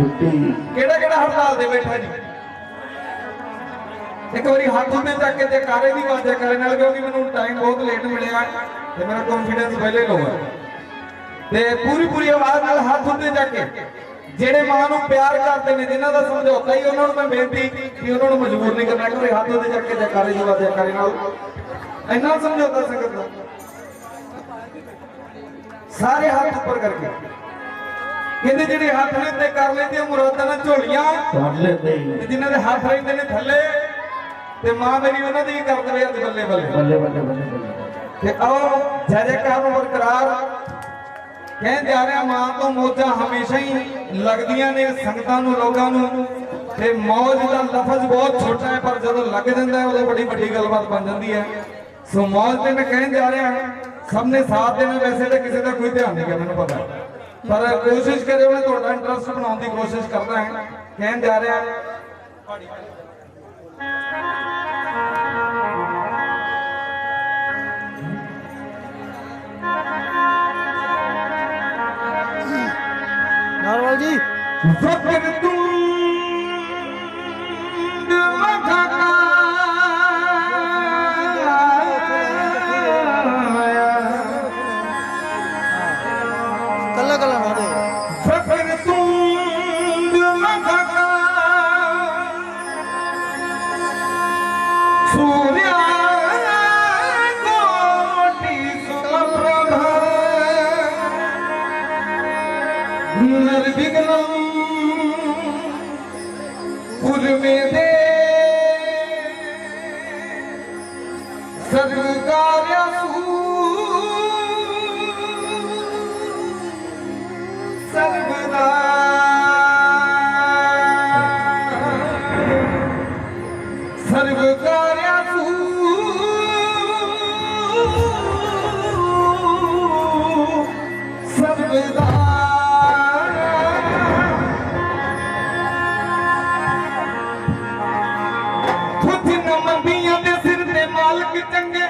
ਛੁੱਟੀ। ਕਿਹੜਾ ਕਿਹੜਾ ਹੜਤਾਲ ਤੇ ਬੈਠਾ ਜੀ? ਇੱਕ ਵਾਰੀ ਹੱਥ ਉੱਤੇ ਚੱਕ ਕੇ ਤੇ ਕਾਰੇ ਦੀ ਆਵਾਜ਼ ਕਰੇ ਨਾਲ ਕਿਉਂਕਿ ਮੈਨੂੰ ਟਾਈਮ ਬਹੁਤ ਲੇਟ ਮਿਲਿਆ ਤੇ ਮੇਰਾ ਕੌਨਫੀਡੈਂਸ ਪਹਿਲੇ ਲੋ ਹੈ ਤੇ ਪੂਰੀ ਪੂਰੀ ਆਵਾਜ਼ ਨਾਲ ਹੱਥ ਉੱਤੇ ਚੱਕ ਕੇ। ਜਿਹੜੇ ਮਾਂ ਨੂੰ ਪਿਆਰ ਕਰਦੇ ਨੇ, ਜਿਨ੍ਹਾਂ ਦਾ ਸਮਝੌਤਾ ਹੀ ਉਹਨਾਂ ਨੂੰ ਮੈਂ ਬੇਨਤੀ ਕਿ ਉਹਨਾਂ ਨੂੰ ਮਜਬੂਰ ਨਹੀਂ ਕਰਨਾ ਕਿ ਹੱਥ ਉੱਤੇ ਚੱਕ ਕੇ ਜਕਾਰੇ ਦੀ ਆਵਾਜ਼ ਕਰੇ ਨਾਲ। ਇੰਨਾ ਸਮਝੌਤਾ ਸੰਗਤ ਦਾ। ਸਾਰੇ ਹੱਥ ਉੱਪਰ ਕਰਕੇ। ਕਹਿੰਦੇ ਜਿਹੜੇ ਹੱਥ ਨੇ ਉੱਤੇ ਕਰ ਲੈਂਦੇ ਆ ਮੁਰਾਦਾਂ ਨਾਲ ਝੋਲੀਆਂ। ਕਰ ਲੈਂਦੇ ਤੇ ਜਿਨ੍ਹਾਂ ਦੇ ਹੱਥ ਰਹਿੰਦੇ ਨੇ ਥੱਲੇ ਤੇ ਮਾਂ ਮੇਰੀ ਉਹਨਾਂ ਦੀ ਕਰ ਦਵੇ ਅੱਜ ਬੱਲੇ ਬੱਲੇ। ਬੱਲੇ ਬੱਲੇ ਬੱਲੇ ਤੇ ਆਓ ਜੈ ਜੈਕਾਰ ਨੂੰ ਬਰਕਰਾਰ ਕਹਿਣ ਜਾ ਰਿਹਾ ਮਾਂ ਤੋਂ ਮੋਜਾਂ ਹਮੇਸ਼ਾ ਹੀ ਲੱਗਦੀਆਂ ਨੇ ਸੰਗਤਾਂ ਨੂੰ ਲੋਕਾਂ ਨੂੰ। ਤੇ ਮੌਜ ਦਾ ਲਫ਼ਜ਼ ਬਹੁਤ ਛੋਟਾ ਹੈ ਪਰ ਜਦੋਂ ਲੱਗ ਜਾਂਦਾ ਹੈ ਉਦੋਂ ਬੜੀ ਵੱਡੀ ਗੱਲਬਾਤ ਬਣ ਜਾਂਦੀ ਹੈ। ਸੋ ਮੌਜ ਤੇ ਮੈਂ ਕਹਿਣ ਜਾ ਰਿਹਾ ਸਭ ਨੇ ਸਾਥ ਦੇਣਾ ਵੈਸੇ ਤਾਂ ਕਿਸੇ ਦਾ ਕੋਈ ਧਿਆਨ ਨਹੀਂ ਗਿਆ ਮੈਨੂੰ ਪਤਾ। ਪਰ ਕੋਸ਼ਿਸ਼ ਕਰਿਓ ਮੈਂ ਤੁਹਾਡਾ ਇੰਟਰਸਟ ਬਣਾਉਣ ਦੀ ਕੋਸ਼ਿਸ਼ ਕਰਦਾ ਹਾਂ। ਕਹਿਣ ਜਾ ਰਿਹਾ ਨਾਰਵਾਲ ਜੀ। सर्वकार्यूदा सर्वकार्यू सर्वदार ਮਾਲਕ ਚੰਗੇ।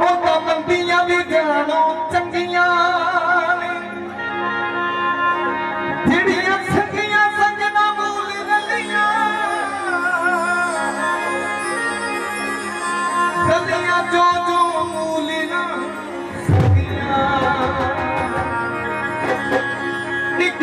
ਉਹ ਤਾਂ ਮੰਦੀਆਂ ਵੀ ਜਾਣੋ ਚੰਗੀਆਂ ਜਿਹੜੀਆਂ ਸੰਗੀਆਂ ਸੰਗਣਾ ਮੂਲ ਰਲੀਆਂ ਰਲੀਆਂ ਜੋ ਜੋ ਮੂਲ ਨਾ ਸੰਗੀਆਂ। ਇੱਕ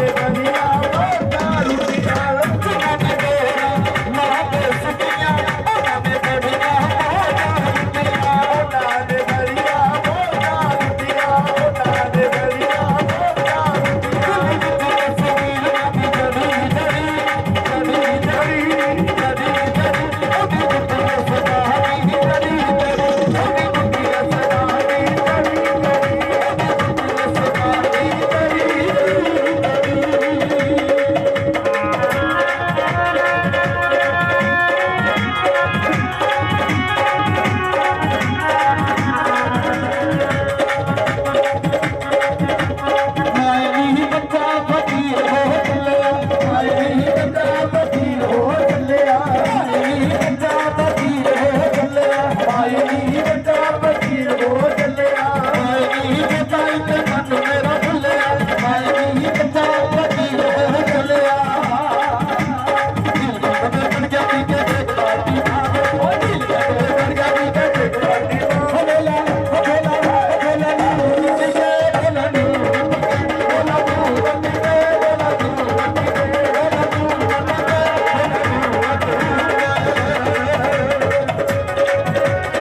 Hare